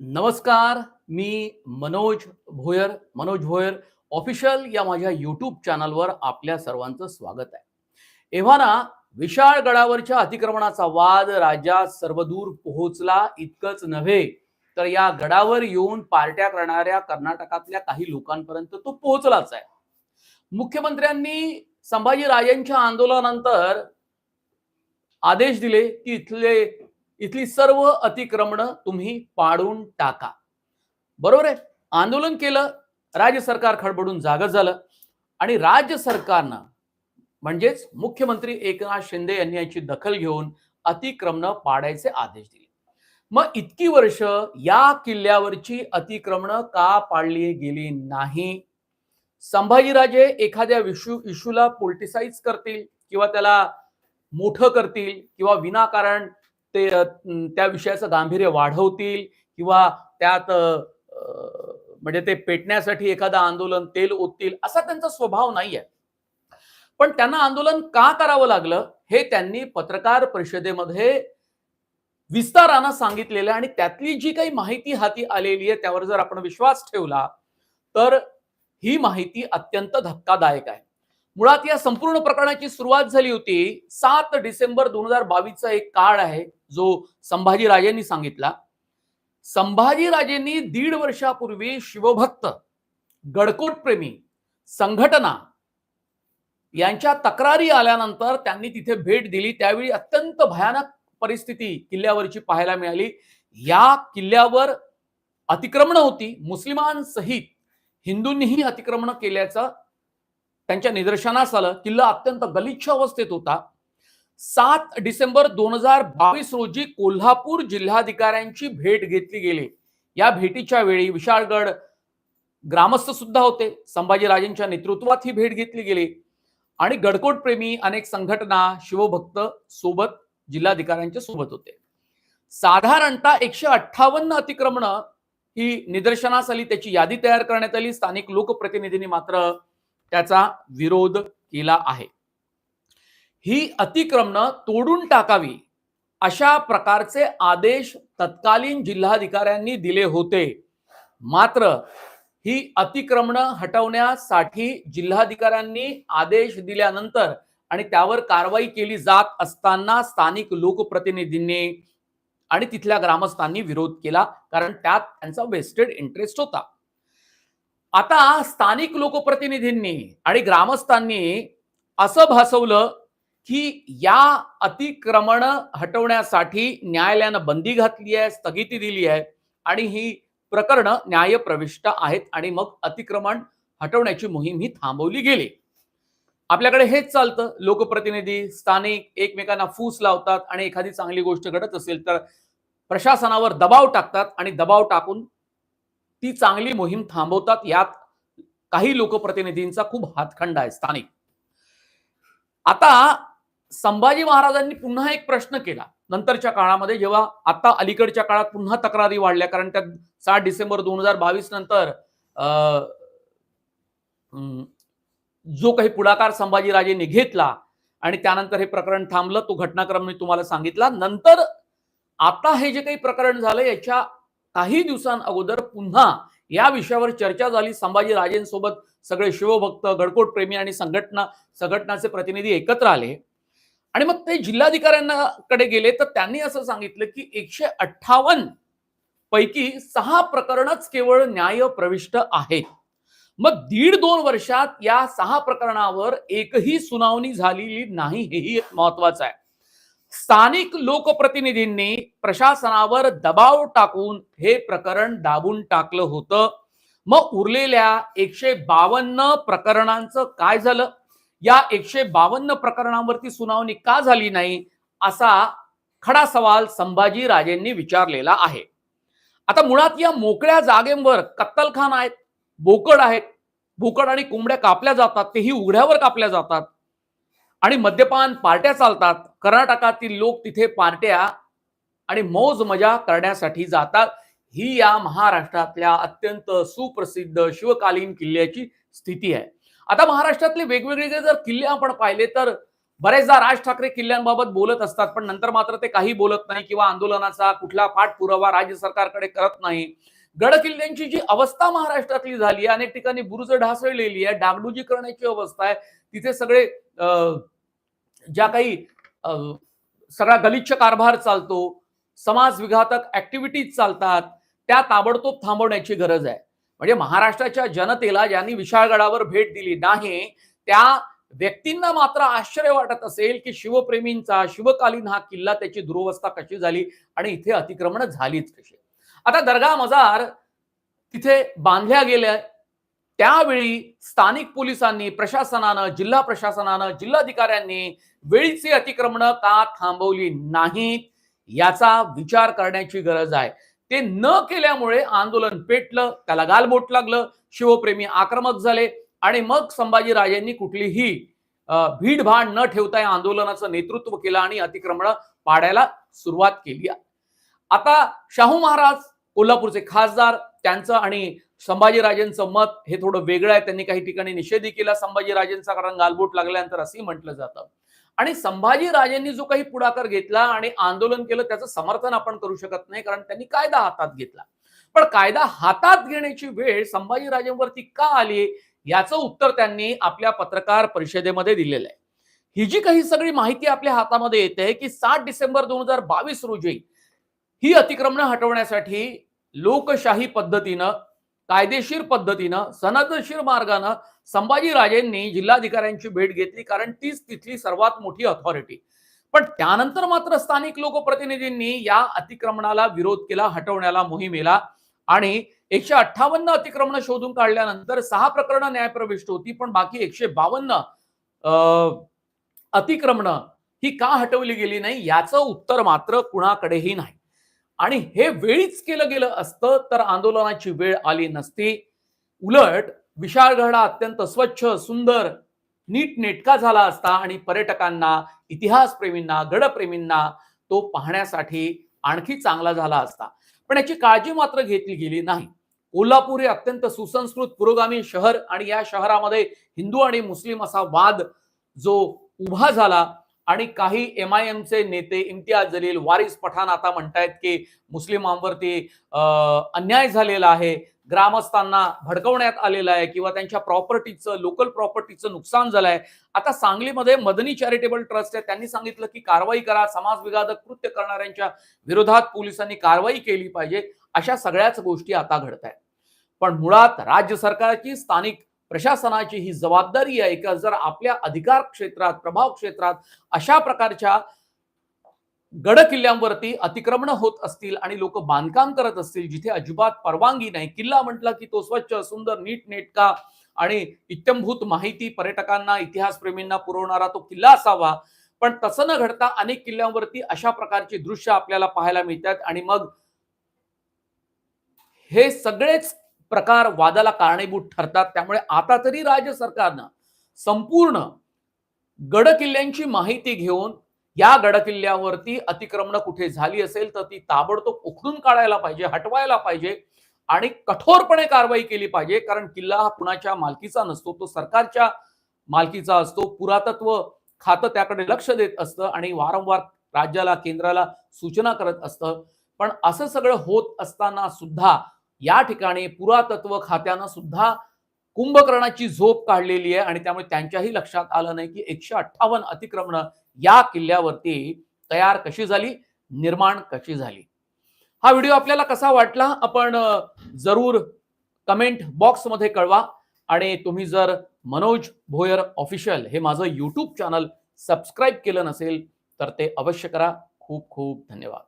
नमस्कार मी मनोज भोयर मनोज भोयर ऑफिशियल या माझ्या युट्यूब चॅनलवर आपल्या सर्वांचं स्वागत आहे. एव्हाना विशाळ गडावरच्या अतिक्रमणाचा वाद राज्यात सर्वदूर पोहोचला इतकंच नव्हे तर या गडावर येऊन पार्ट्या करणाऱ्या कर्नाटकातल्या काही लोकांपर्यंत तो पोहोचलाच आहे. मुख्यमंत्र्यांनी संभाजीराजेंच्या आंदोलनानंतर आदेश दिले की इथले इथली सर्व अतिक्रमणं तुम्ही पाडून टाका. बरोबर आहे? आंदोलन केलं राज्य सरकार खडबडून जागं झालं आणि राज्य सरकारनं म्हणजेच मुख्यमंत्री एकनाथ शिंदे यांनी याची दखल घेऊन अतिक्रमणं पाडायचे आदेश दिले. मग इतकी वर्ष या किल्ल्यावरची अतिक्रमणं का पाडली गेली नाही? संभाजीराजे एखाद्या विशू इशूला पोलिटिसाइज करतील किंवा त्याला मोठं करतील किंवा विनाकारण ते त्या विषयाचं गांभीर्य वाढवतील किंवा त्यात म्हणजे ते पेटण्यासाठी एखादं आंदोलन तेल ओततील असा त्यांचा स्वभाव नाहीये. पण त्यांना आंदोलन का करावं लागलं हे त्यांनी पत्रकार परिषदेमध्ये विस्तारानं सांगितलेलं आहे आणि त्यातली जी काही माहिती हाती आलेली आहे त्यावर जर आपण विश्वास ठेवला तर ही माहिती अत्यंत धक्कादायक आहे. मुळात या संपूर्ण प्रकरणाची सुरुवात झाली होती सात डिसेंबर दोन हजार बावीसचा एक काळ आहे जो संभाजीराजेंनी सांगितला. संभाजीराजेंनी दीड वर्षापूर्वी शिवभक्त गडकोटप्रेमी संघटना यांच्या तक्रारी आल्यानंतर त्यांनी तिथे भेट दिली. त्यावेळी अत्यंत भयानक परिस्थिती किल्ल्यावरची पाहायला मिळाली. या किल्ल्यावर अतिक्रमण होती. मुस्लिमांसहित हिंदूंनीही अतिक्रमण केल्याचं त्यांच्या निदर्शनास आलं. किल्ला अत्यंत गलिच्छ अवस्थेत होता. सात डिसेंबर दोन हजार बावीस रोजी कोल्हापूर जिल्हाधिकाऱ्यांची भेट घेतली गेली. या भेटीच्या वेळी विशाळगड ग्रामस्थ सुद्धा होते. संभाजीराजेंच्या नेतृत्वात ही भेट घेतली गेली. आणि गडकोट प्रेमी अनेक संघटना शिवभक्त सोबत जिल्हाधिकाऱ्यांच्या सोबत होते. साधारणतः एकशे अठ्ठावन्न अतिक्रमण ही निदर्शनास आली. त्याची यादी तयार करण्यात आली. स्थानिक लोकप्रतिनिधींनी मात्र त्याचा विरोध केला आहे. ही अतिक्रमणं तोडून टाकावी अशा प्रकारचे आदेश तत्कालीन जिल्हाधिकाऱ्यांनी दिले होते. मात्र ही अतिक्रमणं हटवण्यासाठी जिल्हाधिकाऱ्यांनी आदेश दिल्यानंतर आणि त्यावर कारवाई केली जात असताना स्थानिक लोकप्रतिनिधींनी आणि तिथल्या ग्रामस्थांनी विरोध केला कारण त्यात त्यांचा वेस्टेड इंटरेस्ट होता. आता स्थानिक लोकप्रतिनिधींनी आणि ग्रामस्थांनी असं भासवलं की या अतिक्रमण हटवण्यासाठी न्यायालयानं बंदी घातली आहे स्थगिती दिली आहे आणि ही प्रकरणं न्यायप्रविष्ट आहेत आणि मग अतिक्रमण हटवण्याची मोहीम ही थांबवली गेली. आपल्याकडे हेच चालतं. लोकप्रतिनिधी स्थानिक एकमेकांना फूस लावतात आणि एखादी चांगली गोष्ट घडत असेल तर प्रशासनावर दबाव टाकतात आणि दबाव टाकून ती चांगली मोहीम थांबवतात. यात काही लोकप्रतिनिधींचा खूप हातखंडा आहे स्थानिक. आता संभाजी महाराजांनी पुन्हा एक प्रश्न केला. नंतरच्या काळामध्ये जेव्हा आता अलीकडच्या काळात पुन्हा तक्रारी वाढल्या कारण त्या सात डिसेंबर दोन हजार बावीस नंतर अं, जो काही पुढाकार संभाजीराजेंनी घेतला आणि त्यानंतर हे प्रकरण थांबलं तो घटनाक्रम मी तुम्हाला सांगितला. नंतर आता हे जे काही प्रकरण झालं याच्या काही दिवसांअगोदर पुन्हा या विषयावर चर्चा झाली. संभाजी राजेंसोबत सगळे शिवभक्त गडकोट प्रेमी आणि संघटना संघटनाचे प्रतिनिधी एकत्र आले. आणि मग ते जिल्हाधिकाऱ्यांना कडे गेले तर त्यांनी असं सांगितलं की एकशे अठ्ठावन्न पैकी सहा प्रकरणच केवळ न्याय प्रविष्ट आहेत. मग दीड दोन वर्षात या सहा प्रकरणावर एकही सुनावणी झालेली नाही हेही महत्वाचं आहे. स्थानिक लोकप्रतिनिधींनी प्रशासनावर दबाव टाकून हे प्रकरण दाबून टाकलं होतं. मग उरलेल्या एकशे बावन्न प्रकरणांचं काय झालं? या एकशे बावन्न प्रकरणांवरती सुनावणी का झाली नाही? असा खडा सवाल संभाजी राजेंनी विचारलेला आहे. आता मुळात या मोकळ्या जागेवर कत्तलखान आहेत बोकड आहेत. बोकड आणि कोंबड्या कापल्या जातात तेही उघड्यावर कापल्या जातात. आणि मद्यपान पार्ट्या चालतात. कर्नाटकातील लोक तिथे पार्ट्या आणि मौज मजा करण्यासाठी जातात. ही या महाराष्ट्रातल्या अत्यंत सुप्रसिद्ध शिवकालीन किल्ल्याची स्थिती आहे. आता महाराष्ट्रातले वेगवेगळे जे जर किल्ले आपण पाहिले तर बरेचदा राज ठाकरे किल्ल्यांबाबत बोलत असतात. पण नंतर मात्र ते काही बोलत नाही किंवा आंदोलनाचा कुठला पाठपुरावा राज्य सरकारकडे करत नाही. गड किल्ल्यांची जी अवस्था महाराष्ट्रातली झाली आहे अनेक ठिकाणी बुरुज ढासळलेली आहे डागडुजी करण्याची अवस्था आहे तिथे सगळे ज्या काही अं, सगळा गलिच्छ कारभार चालतो समाज विघातक ऍक्टिव्हिटीज चालतात त्या ताबडतोब थांबवण्याची गरज आहे. म्हणजे महाराष्ट्राच्या जनतेला ज्यांनी विशाळगडावर भेट दिली नाही त्या व्यक्तींना मात्र आश्चर्य वाटत असेल की शिवप्रेमींचा शिवकालीन हा किल्ला त्याची दुरवस्था कशी झाली आणि इथे अतिक्रमण झालीच कशी? आता दर्गा मजार तिथे बांधल्या गेल्या. त्यावेळी स्थानिक पोलिसांनी प्रशासनानं जिल्हा प्रशासनानं जिल्हाधिकाऱ्यांनी वेळीचे अतिक्रमण का थांबवली नाहीत याचा विचार करण्याची गरज आहे. ते न केल्यामुळे आंदोलन पेटलं त्याला गालबोट लागलं शिवप्रेमी आक्रमक झाले आणि मग संभाजीराजेंनी कुठलीही भीडभाड न ठेवता या आंदोलनाचं नेतृत्व केलं आणि अतिक्रमण पाडायला सुरुवात केली. आता शाहू महाराज कोल्हापूरचे खासदार त्यांचं आणि संभाजीराजेंचं मत हे थोडं वेगळं आहे. त्यांनी काही ठिकाणी निषेधही केला संभाजीराजेंचा कारण गालबोट लागल्यानंतर असंही म्हटलं जातं. आणि संभाजीराजेंनी जो काही पुढाकार घेतला आणि आंदोलन केलं त्याचं समर्थन आपण करू शकत नाही कारण त्यांनी कायदा हातात घेतला. पण कायदा हातात घेण्याची वेळ संभाजीराजेंवरती का आली याचं उत्तर त्यांनी आपल्या पत्रकार परिषदेमध्ये दिलेलं आहे. ही जी काही सगळी माहिती आपल्या हातामध्ये येते की सात डिसेंबर दोन हजार बावीस रोजी ही अतिक्रमणं हटवण्यासाठी लोकशाही पद्धतीनं कायदेशीर पद्धतीनं सनदशीर मार्गानं संभाजीराजेंनी जिल्हाधिकाऱ्यांची भेट घेतली कारण तीच तिथली सर्वात मोठी अथॉरिटी पण त्यानंतर मात्र स्थानिक लोकप्रतिनिधींनी या अतिक्रमणाला विरोध केला हटवण्याला मोहिमेला. आणि एकशे अठ्ठावन्न अतिक्रमण शोधून काढल्यानंतर सहा प्रकरणं न्यायप्रविष्ट होती पण बाकी एकशे बावन्न अतिक्रमण ही का हटवली गेली नाही याचं उत्तर मात्र कुणाकडेही नाही. आणि हे वेळीच केलं गेलं असतं तर आंदोलनाची वेळ आली नसती. उलट विशाळगडा अत्यंत स्वच्छ सुंदर नीटनेटका झाला असता आणि पर्यटकांना इतिहासप्रेमींना गडप्रेमींना तो पाहण्यासाठी आणखी चांगला झाला असता. पण याची काळजी मात्र घेतली गेली नाही. कोल्हापूर हे अत्यंत सुसंस्कृत पुरोगामी शहर आणि या शहरामध्ये हिंदू आणि मुस्लिम असा वाद जो उभा झाला आणि काही एम आय एमचे नेते इम्तियाज जलील वारिस पठाण आता म्हणतायत की मुस्लिमांवरती अन्याय झालेला आहे. ग्रामस्थांना भडकवण्यात आलेलं आहे किंवा त्यांच्या प्रॉपर्टीचं लोकल प्रॉपर्टीचं नुकसान झालं आहे. आता सांगलीमध्ये मदनी चॅरिटेबल ट्रस्ट आहे. त्यांनी सांगितलं की कारवाई करा समाजविघातक कृत्य करणाऱ्यांच्या विरोधात पोलिसांनी कारवाई केली पाहिजे. अशा सगळ्याच गोष्टी आता घडत आहेत पण मुळात राज्य सरकारची स्थानिक प्रशासनाची ही जबाबदारी आहे का? जर आपल्या अधिकार क्षेत्रात प्रभाव क्षेत्रात अशा प्रकारच्या गड किल्ल्यांवरती अतिक्रमण होत असतील आणि लोक बांधकाम करत असतील जिथे अजिबात परवानगी नाही किल्ला म्हटला की तो स्वच्छ सुंदर नीट नेटका आणि इत्यंभूत माहिती पर्यटकांना इतिहासप्रेमींना पुरवणारा तो किल्ला असावा. पण तसं न घडता अनेक किल्ल्यांवरती अशा प्रकारची दृश्य आपल्याला पाहायला मिळतात आणि मग हे सगळेच प्रकार वादाला कारणीभूत ठरतात. त्यामुळे आता तरी राज्य सरकारनं संपूर्ण गडकिल्ल्यांची माहिती घेऊन या गडकिल्ल्यावरती अतिक्रमण कुठे झाली असेल तर ती ताबडतोब उखडून काढायला पाहिजे हटवायला पाहिजे आणि कठोरपणे कारवाई केली पाहिजे. कारण किल्ला हा कुणाच्या मालकीचा नसतो तो सरकारच्या मालकीचा असतो. पुरातत्व खातं त्याकडे लक्ष देत असतं आणि वारंवार राज्याला केंद्राला सूचना करत असतं. पण असं सगळं होत असताना सुद्धा या ठिकाणी पुरातत्व खात्यानं सुद्धा कुंभकर्णाची झोप काढलेली आहे आणि त्यामुळे त्यांच्याही लक्षात आलं नाही की एकशे अठ्ठावन्न अतिक्रमण या किल्ल्यावरती तयार कशी झाली निर्माण कशी झाली. हा व्हिडिओ आपल्याला कसा वाटला आपण जरूर कमेंट बॉक्समध्ये कळवा आणि तुम्ही जर मनोज भोयर ऑफिशियल हे माझं यूट्यूब चॅनल सबस्क्राईब केलं नसेल तर ते अवश्य करा. खूप खूप धन्यवाद.